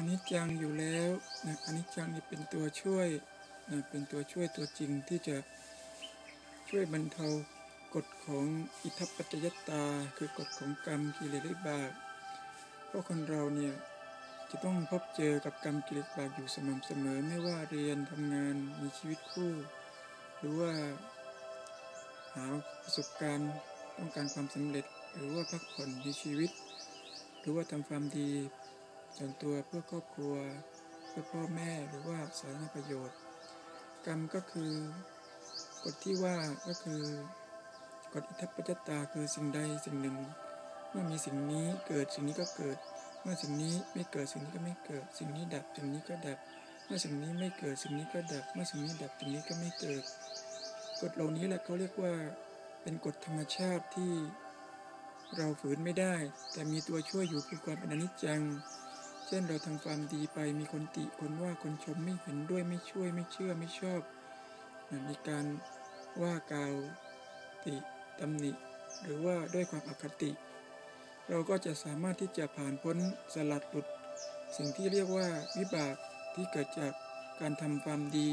อันนี้จังอยู่แล้วนะอันนี้จังนี่เป็นตัวช่วยนะเป็นตัวช่วยตัวจริงที่จะช่วยบรรเทากฎของอิทัปปัจจยตา คือกฎของกรรมกิเลสและบาปเพราะคนเราเนี่ยจะต้องพบเจอกับกรรมกิเลสบาปอยู่สม่ำเสมอไม่ว่าเรียนทำงานมีชีวิตคู่ หรือว่าหาประสบการณ์ต้องการความสำเร็จ หรือว่าพักผ่อนในชีวิต หรือว่าทำความดี ส่วนตัวเพื่อครอบครัว เพื่อพ่อแม่หรือว่าสาธารณประโยชน์ กรรมก็คือกฎที่ว่าก็คือกฎอิทัปปัจจตาคือสิ่งใดสิ่งหนึ่ง เมื่อมีสิ่งนี้เกิดสิ่งนี้ก็เกิด เมื่อสิ่งนี้ไม่เกิดสิ่งนี้ก็ไม่เกิด สิ่งนี้ดับสิ่งนี้ก็ดับ เมื่อสิ่งนี้ไม่เกิดสิ่งนี้ก็ดับ เมื่อสิ่งนี้ดับสิ่งนี้ก็ไม่เกิด กฎเหล่านี้แหละเขาเรียกว่าเป็นกฎธรรมชาติที่เราฝืนไม่ได้ แต่มีตัวช่วยอยู่คือความเป็นอนิจจัง เช่นเราทำความดีไปมีคนติคนว่าคนชมไม่เห็นด้วยไม่ช่วยไม่เชื่อไม่ชอบมีการว่ากล่าวติตำหนิ หรือว่าด้วยความอคติ เราก็จะสามารถที่จะผ่านพ้นสลัดหลุด สิ่งที่เรียกว่าวิบากที่เกิดจากการทำความดี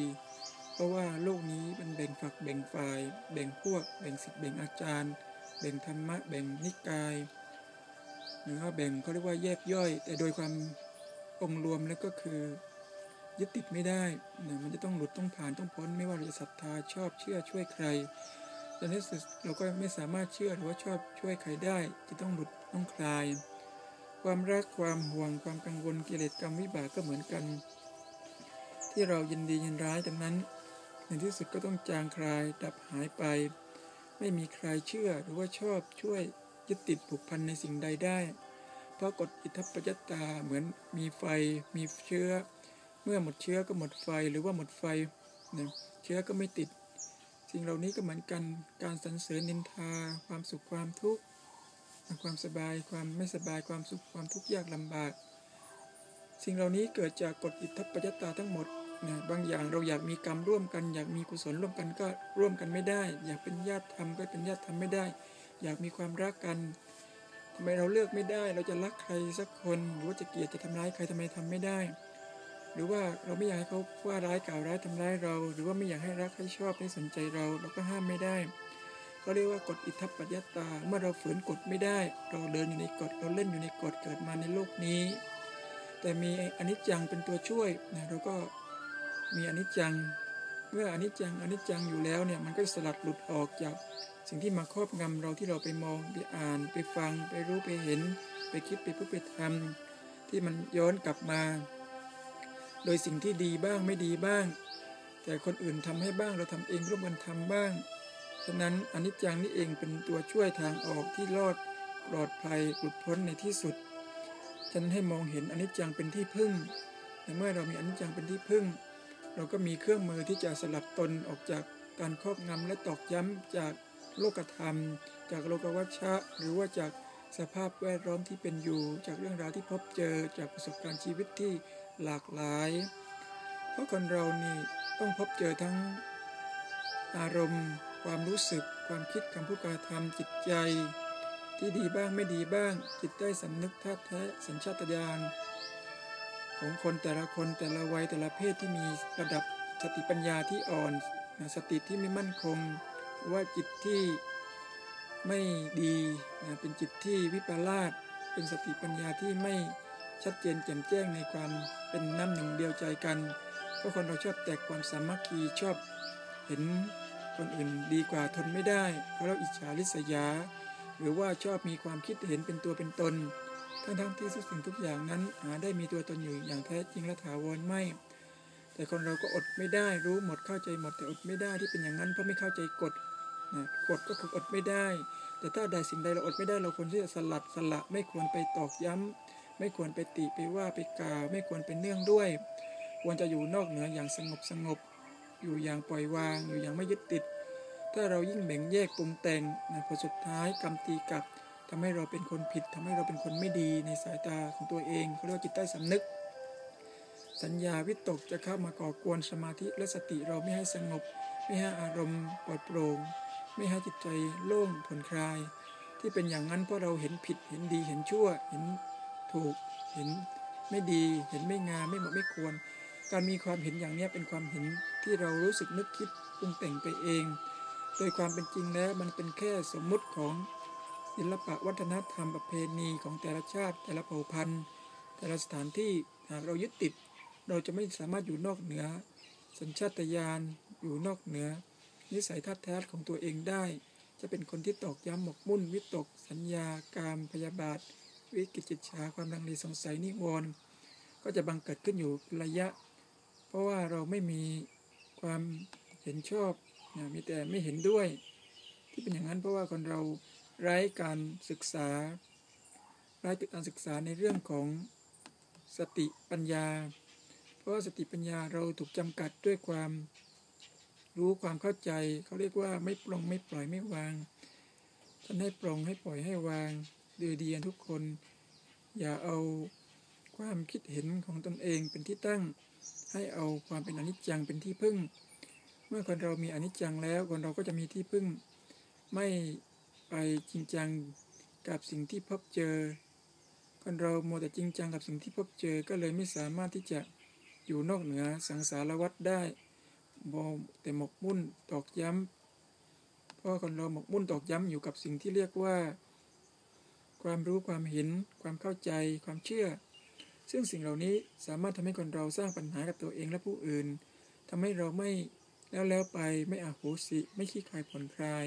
เพราะว่าโลกนี้มันแบ่งฝักแบ่งฝ่าย แบ่งพวก แบ่งสิทธิ์แบ่งอาจารย์ แบ่งธรรมะ แบ่งนิกายหรือว่าแบ่งเขาเรียกว่าแยกย่อย แต่โดยความ องค์รวมแล้วก็คือยึดติดไม่ได้นะมันจะต้องหลุดต้องผ่านต้องพ้น ไม่ว่าเราจะศรัทธาชอบเชื่อช่วยใครตอนนี้เราก็ไม่สามารถเชื่อหรือว่าชอบช่วยใครได้ จะต้องหลุดต้องคลาย ความรักความห่วงความกังวลกิเลสกรรมวิบากก็เหมือนกัน ที่เรายินดียินร้ายดังนั้น ในที่สุดก็ต้องจางคลายดับหายไป ไม่มีใครเชื่อหรือว่าชอบช่วยยึดติดผูกพันในสิ่งใดได้ เพราะกฎอิทัปปัจจตาเหมือนมีไฟมีเชื้อ เมื่อหมดเชื้อก็หมดไฟหรือว่าหมดไฟเนี่ยเชื้อก็ไม่ติด สิ่งเหล่านี้ก็เหมือนกันการสรรเสริญนินทา ความสุขความทุกข์ความสบายความไม่สบายความสุขความทุกข์ยากลำบาก สิ่งเหล่านี้เกิดจากกฎอิทธิปัจจตาทั้งหมดนะบางอย่างเราอยากมีกรรมร่วมกัน อยากมีกุศลร่วมกันก็ร่วมกันไม่ได้ อยากเป็นญาติธรรมก็เป็นญาติธรรมไม่ได้ อยากมีความรักกัน ทำไมเราเลือกไม่ได้ เราจะรักใครสักคนหรือว่าจะเกลียดจะทำร้ายใครทำไมทำไม่ได้ หรือว่าเราไม่อยากให้เขาว่าร้ายกล่าวร้ายทำร้ายเรา หรือว่าไม่อยากให้รักให้ชอบให้สนใจเรา เราก็ห้ามไม่ได้เขาเรียกว่ากฎอิทัปปัจจตา เมื่อเราฝืนกฎไม่ได้ เราเดินอยู่ในกฎเราเล่นอยู่ในกฎเกิดมาในโลกนี้ แต่มีอนิจจังเป็นตัวช่วยนะเราก็มีอนิจจัง เมื่ออนิจจังอนิจจังอยู่แล้วเนี่ยมันก็สลัดหลุดออกจากสิ่งที่มาครอบงำเราที่เราไปมองไปอ่านไปฟังไปรู้ไปเห็น ไปคิดไปพูดไปทำที่มันย้อนกลับมา โดยสิ่งที่ดีบ้างไม่ดีบ้าง แต่คนอื่นทำให้บ้างเราทำเองร่วมกันทำบ้างฉะนั้นอนิจจังนี่เองเป็นตัวช่วยทางออกที่รอดปลอดภัยหลุดพ้นในที่สุดฉันให้มองเห็นอนิจจังเป็นที่พึ่งแต่เมื่อเรามีอนิจจังเป็นที่พึ่ง เราก็มีเครื่องมือที่จะสลัดตนออกจากการครอบงำและตอกย้ำจากโลกธรรม จากโลกวัชชะ หรือว่าจากสภาพแวดล้อมที่เป็นอยู่ จากเรื่องราวที่พบเจอจากประสบการณ์ชีวิตที่หลากหลาย เพราะคนเรานี่ต้องพบเจอทั้งอารมณ์ ความรู้สึก ความคิดคำพูดการทำจิตใจ ที่ดีบ้างไม่ดีบ้างจิตได้สำนึกท่าแท้สัญชาตญาณ ของคนแต่ละคนแต่ละวัยแต่ละเพศที่มีระดับสติปัญญาที่อ่อน สติที่ไม่มั่นคง ว่าจิตที่ไม่ดีเป็นจิตที่วิปลาสเป็นสติปัญญาที่ไม่ชัดเจนแจ่มแจ้งในความเป็นน้ำหนึ่งเดียวใจกันเพราะคนเราชอบแตกความสามัคคีชอบเห็นคนอื่นดีกว่าทนไม่ได้ เพราะเราอิจฉาริษยา หรือว่าชอบมีความคิดเห็นเป็นตัวเป็นตน ทั้งทั้งที่ทุกสิ่งทุกอย่างนั้นหาได้มีตัวตนอยู่อย่างแท้จริงและถาวรไม่ แต่คนเราก็อดไม่ได้รู้หมดเข้าใจหมด แต่อดไม่ได้ที่เป็นอย่างนั้นเพราะไม่เข้าใจกฎนะกฎก็คืออดไม่ได้ แต่ถ้าใดสิ่งใดเราอดไม่ได้เราควรที่จะสลัดสละไม่ควรไปตอกย้ำไม่ควรไปติไปว่าไปกล่าว ไม่ควรเป็นเนื่องด้วย ควรจะอยู่นอกเหนืออย่างสงบสงบ อยู่อย่างปล่อยวาง อยู่อย่างไม่ยึดติด ถ้าเรายิ่งแบ่งแยกปรุงแต่งนะพอสุดท้ายกรรมตีกับ ทำให้เราเป็นคนผิดทำให้เราเป็นคนไม่ดีในสายตาของตัวเองเขาเรียกว่าจิตใต้สำนึก สัญญาวิตกจะเข้ามาก่อกวนสมาธิและสติเราไม่ให้สงบ ไม่ให้อารมณ์ปลอดโปร่งไม่ให้จิตใจโล่งผ่อนคลาย ที่เป็นอย่างนั้นเพราะเราเห็นผิดเห็นดีเห็นชั่วเห็นถูกเห็นไม่ดีเห็นไม่งามไม่เหมาะไม่ควร การมีความเห็นอย่างนี้เป็นความเห็นที่เรารู้สึกนึกคิดปรุงแต่งไปเอง โดยความเป็นจริงแล้วมันเป็นแค่สมมุติของ ศิลปะวัฒนธรรมประเพณีของแต่ละชาติ แต่ละเผ่าพันธุ์ แต่ละสถานที่หากเรายึดติด เราจะไม่สามารถอยู่นอกเหนือ สัญชาตญาณอยู่นอกเหนือ นิสัยทัดแท้ของตัวเองได้ จะเป็นคนที่ตอกย้ำหมกมุ่น วิตก สัญญา การพยาบาท วิกิจิตชาความลังเลสงสัยนิวรณ์ก็จะบังเกิดขึ้นอยู่ระยะ เพราะว่าเราไม่มีความเห็นชอบมีแต่ไม่เห็นด้วย ที่เป็นอย่างนั้นเพราะว่าคนเรา ไร้การศึกษา ไร้การศึกษาในเรื่องของสติปัญญา เพราะว่าสติปัญญาเราถูกจำกัดด้วยความรู้ความเข้าใจเขาเรียกว่าไม่ปลงไม่ปล่อยไม่วางท่านให้ปลงให้ปล่อยให้วางดือดีกันทุกคน อย่าเอาความคิดเห็นของตนเองเป็นที่ตั้งให้เอาความเป็นอนิจจังเป็นที่พึ่ง เมื่อคนเรามีอนิจจังแล้วคนเราก็จะมีที่พึ่ง ไม่ ไปจริงจังกับสิ่งที่พบเจอคนเราโมแต่จริงจังกับสิ่งที่พบเจอก็เลยไม่สามารถที่จะอยู่นอกเหนือสังสารวัฏได้บอแต่หมกมุ่นตอกย้ำเพราะคนเราหมกมุ่นตอกย้ำอยู่กับสิ่งที่เรียกว่า ความรู้ความเห็น ความเข้าใจ ความเชื่อ ซึ่งสิ่งเหล่านี้สามารถทำให้คนเราสร้างปัญหากับตัวเองและผู้อื่นทำให้เราไม่แล้วแล้วไปไม่อาโหสิ ไม่ขี้คายผ่อนคลาย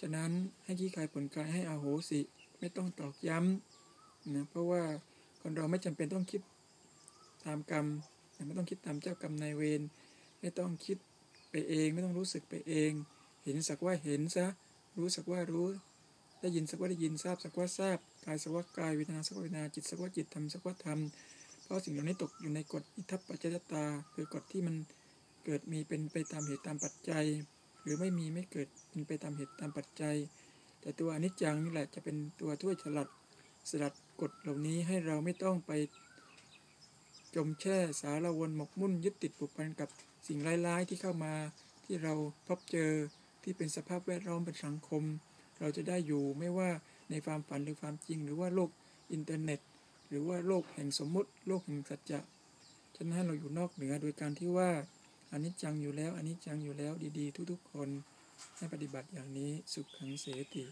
ฉะนั้นให้ขี้คายผ่อนคลายให้อาโหสิไม่ต้องตอกย้ำนะเพราะว่าคนเราไม่จำเป็นต้องคิดตามกรรมไม่ต้องคิดตามเจ้ากรรมนายเวรไม่ต้องคิดไปเองไม่ต้องรู้สึกไปเอง เห็นสักว่าเห็นซะรู้สักว่ารู้ ได้ยินสักว่าได้ยินทราบสักว่าทราบกายสักว่ากายเวทนาสักว่าเวทนาจิตสักว่าจิตธรรมสักว่าธรรมเพราะสิ่งเหล่านี้ตกอยู่ในกฎอิทัปปัจจยตา คือกฎที่มันเกิดมีเป็นไปตามเหตุตามปัจจัย หรือไม่มีไม่เกิดเป็นไปตามเหตุตามปัจจัย แต่ตัวอนิจจังนี่แหละจะเป็นตัวถ้วยฉลัดสลัดกฎเหล่านี้ให้เราไม่ต้องไป จมแช่สารวนหมกมุ่นยึดติดผูกพันกับสิ่งร้ายๆที่เข้ามา ที่เราพบเจอที่เป็นสภาพแวดล้อมเป็นสังคม เราจะได้อยู่ไม่ว่าในความฝันหรือความจริง หรือว่าโลกอินเทอร์เน็ต หรือว่าโลกแห่งสมมุติ โลกแห่งสัจจะฉะนั้นเราอยู่นอกเหนือโดยการที่ว่า อันนี้จังอยู่แล้วอันนี้จังอยู่แล้วดีๆ ทุกๆ คนให้ปฏิบัติอย่างนี้สุขขังเสติ